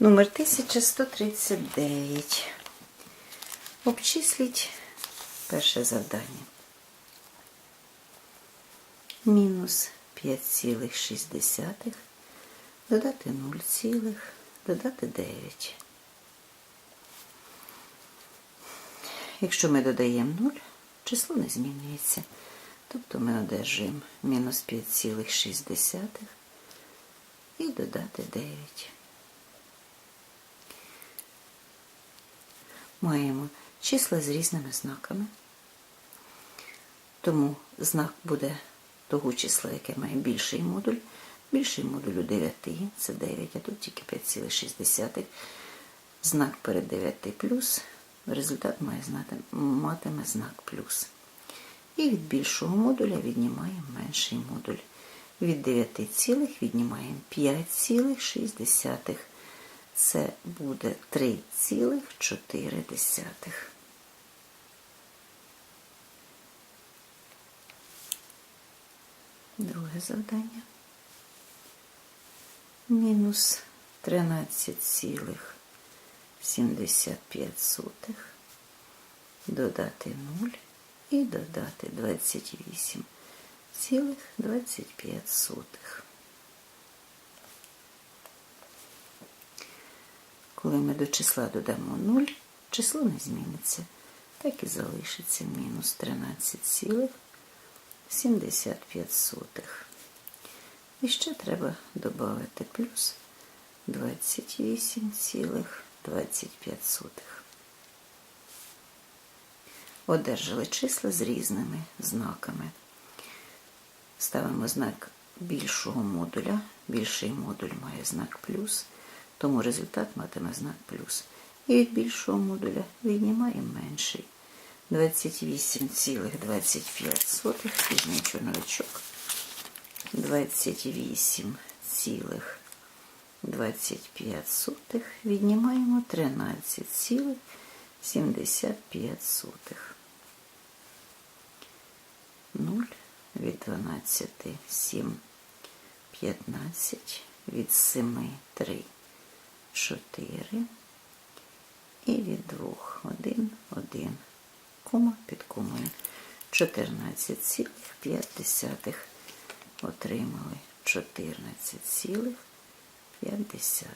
Номер 1139. Обчисліть перше завдання. Мінус 5,6. Додати 0, цілих, додати 9. Якщо ми додаємо 0, число не змінюється. Тобто ми одержуємо мінус 5,6 і додати 9. Маємо числа з різними знаками. Тому знак буде того числа, яке має більший модуль. Більший модуль у 9 це 9, а тут тільки 5,6. Знак перед 9 плюс. Результат має знати, матиме знак плюс. І від більшого модуля віднімаємо менший модуль. Від 9 цілих віднімаємо 5,6. Це буде 3,4. Друге завдання. Мінус 13,75 додати 0 і додати 28,25. Коли ми до числа додамо 0, число не зміниться. Так і залишиться мінус 13,75. І ще треба додати плюс 28,25. Одержали числа з різними знаками. Ставимо знак більшого модуля. Більший модуль має знак плюс, тому результат матиме знак плюс. І від більшого модуля віднімаємо менший. 28,25 пізній чорновичок. 28,25 віднімаємо 13,75. 0 від 12 7 15 від 7 3 4 і від 2 1 1 кома під комою 14,5 отримали 14,5.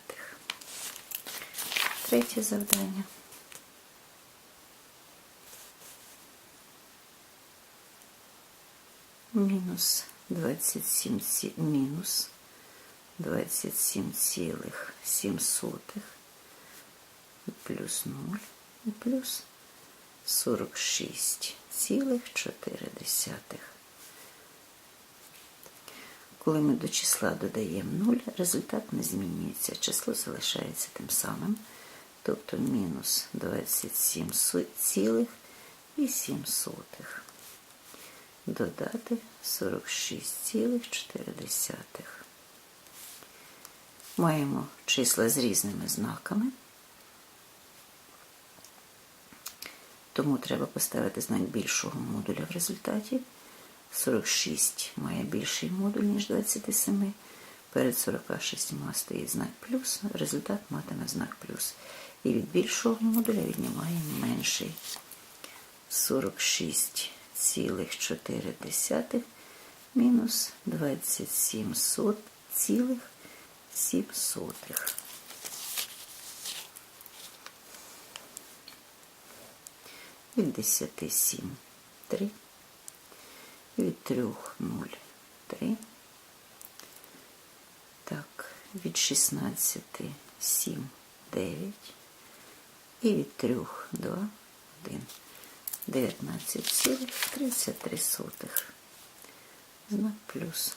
Третє завдання. Мінус 27, ці- мінус 27,7 плюс 0 і плюс 46,4. Коли ми до числа додаємо 0, результат не змінюється. Число залишається тим самим. Тобто мінус 27,7 додати 46,4. Маємо числа з різними знаками. Тому треба поставити знак більшого модуля в результаті. 46 має більший модуль, ніж 27. Перед 46 стоїть знак плюс, результат матиме знак плюс. І від більшого модуля віднімаємо менший. 46,4 мінус 27,7. Від 10 7 3 від 3 0 3 так від 16 7 9 і від 3 2 1 19,33 знак плюс